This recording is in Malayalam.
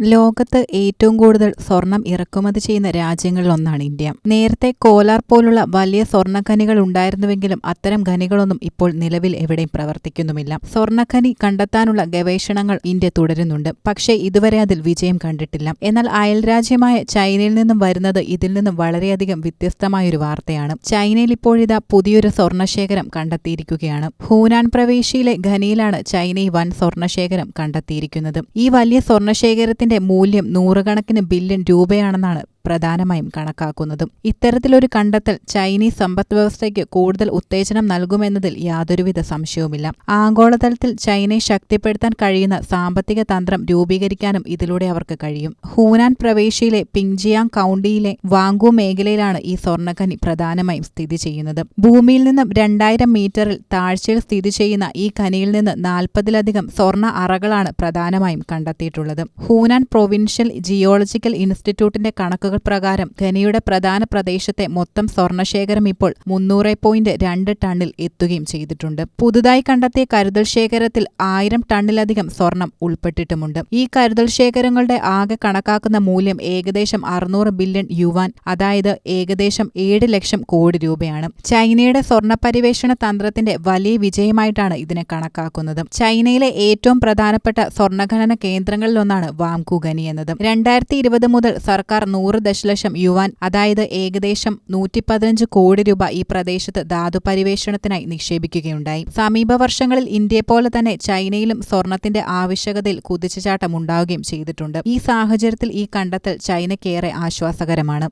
ലോകത്ത് ഏറ്റവും കൂടുതൽ സ്വർണം ഇറക്കുമതി ചെയ്യുന്ന രാജ്യങ്ങളിലൊന്നാണ് ഇന്ത്യ. നേരത്തെ കോലാർ പോലുള്ള വലിയ സ്വർണഖനികൾ ഉണ്ടായിരുന്നുവെങ്കിലും അത്തരം ഖനികളൊന്നും ഇപ്പോൾ നിലവിൽ എവിടെയും പ്രവർത്തിക്കുന്നുമില്ല. സ്വർണഖനി കണ്ടെത്താനുള്ള ഗവേഷണങ്ങൾ ഇന്ത്യ തുടരുന്നുണ്ട്. പക്ഷേ ഇതുവരെ അതിൽ വിജയം കണ്ടിട്ടില്ല. എന്നാൽ അയൽരാജ്യമായ ചൈനയിൽ നിന്നും വരുന്നത് ഇതിൽ നിന്നും വളരെയധികം വ്യത്യസ്തമായൊരു വാർത്തയാണ്. ചൈനയിൽ ഇപ്പോഴിതാ പുതിയൊരു സ്വർണശേഖരം കണ്ടെത്തിയിരിക്കുകയാണ്. ഹൂനാൻ പ്രവേശിയിലെ ഖനിയിലാണ് ചൈന ഈ വൻ സ്വർണശേഖരം കണ്ടെത്തിയിരിക്കുന്നത്. ഈ വലിയ സ്വർണശേഖരത്തിന്റെ മൂല്യം നൂറുകണക്കിന് ബില്യൺ രൂപയാണെന്നാണ് പ്രധാനമായും കണക്കാക്കുന്നതും. ഇത്തരത്തിലൊരു കണ്ടെത്തൽ ചൈനീസ് സമ്പദ് വ്യവസ്ഥയ്ക്ക് കൂടുതൽ ഉത്തേജനം നൽകുമെന്നതിൽ യാതൊരുവിധ സംശയവുമില്ല. ആഗോളതലത്തിൽ ചൈനയെ ശക്തിപ്പെടുത്താൻ കഴിയുന്ന സാമ്പത്തിക തന്ത്രം രൂപീകരിക്കാനും ഇതിലൂടെ അവർക്ക് കഴിയും. ഹൂനാൻ പ്രവേശിയിലെ പിങ്ജിയാങ് കൌണ്ടിയിലെ വാങ്കു മേഖലയിലാണ് ഈ സ്വർണഖനി പ്രധാനമായും സ്ഥിതി ചെയ്യുന്നത്. ഭൂമിയിൽ നിന്നും രണ്ടായിരം മീറ്ററിൽ താഴ്ചയിൽ സ്ഥിതി ചെയ്യുന്ന ഈ ഖനിയിൽ നിന്ന് നാൽപ്പതിലധികം സ്വർണ അറകളാണ് പ്രധാനമായും കണ്ടെത്തിയിട്ടുള്ളത്. ഹൂനാൻ പ്രൊവിൻഷ്യൽ ജിയോളജിക്കൽ ഇൻസ്റ്റിറ്റ്യൂട്ടിന്റെ കണക്കുകൾ പ്രകാരം ഖനിയുടെ പ്രധാന പ്രദേശത്തെ മൊത്തം സ്വർണശേഖരം ഇപ്പോൾ മുന്നൂറ് പോയിന്റ് രണ്ട് ടണ്ണിൽ എത്തുകയും ചെയ്തിട്ടുണ്ട്. പുതുതായി കണ്ടെത്തിയ കരുതൽ ശേഖരത്തിൽ ആയിരം ടണ്ണിലധികം സ്വർണം ഉൾപ്പെട്ടിട്ടുമുണ്ട്. ഈ കരുതൽ ശേഖരങ്ങളുടെ ആകെ കണക്കാക്കുന്ന മൂല്യം ഏകദേശം അറുന്നൂറ് ബില്യൺ യുവാൻ അതായത് ഏകദേശം ഏഴ് ലക്ഷം കോടി രൂപയാണ്. ചൈനയുടെ സ്വർണ പരിവേഷണ തന്ത്രത്തിന്റെ വലിയ വിജയമായിട്ടാണ് ഇതിനെ കണക്കാക്കുന്നത്. ചൈനയിലെ ഏറ്റവും പ്രധാനപ്പെട്ട സ്വർണഖനന കേന്ദ്രങ്ങളിലൊന്നാണ് വാംകു ഖനി എന്നത്. രണ്ടായിരത്തി ഇരുപത് മുതൽ സർക്കാർ നൂറ് ദശലക്ഷം യുവാൻ അതായത് ഏകദേശം നൂറ്റി പതിനഞ്ച് കോടി രൂപ ഈ പ്രദേശത്ത് ധാതു പരിവേഷണത്തിനായി നിക്ഷേപിക്കുകയുണ്ടായി. സമീപ വർഷങ്ങളിൽ ഇന്ത്യയെ പോലെ തന്നെ ചൈനയിലും സ്വർണത്തിന്റെ ആവശ്യകതയിൽ കുതിച്ചുചാട്ടം ഉണ്ടാവുകയും ചെയ്തിട്ടുണ്ട്. ഈ സാഹചര്യത്തിൽ ഈ കണ്ടെത്തൽ ചൈനയ്ക്കേറെ ആശ്വാസകരമാണ്.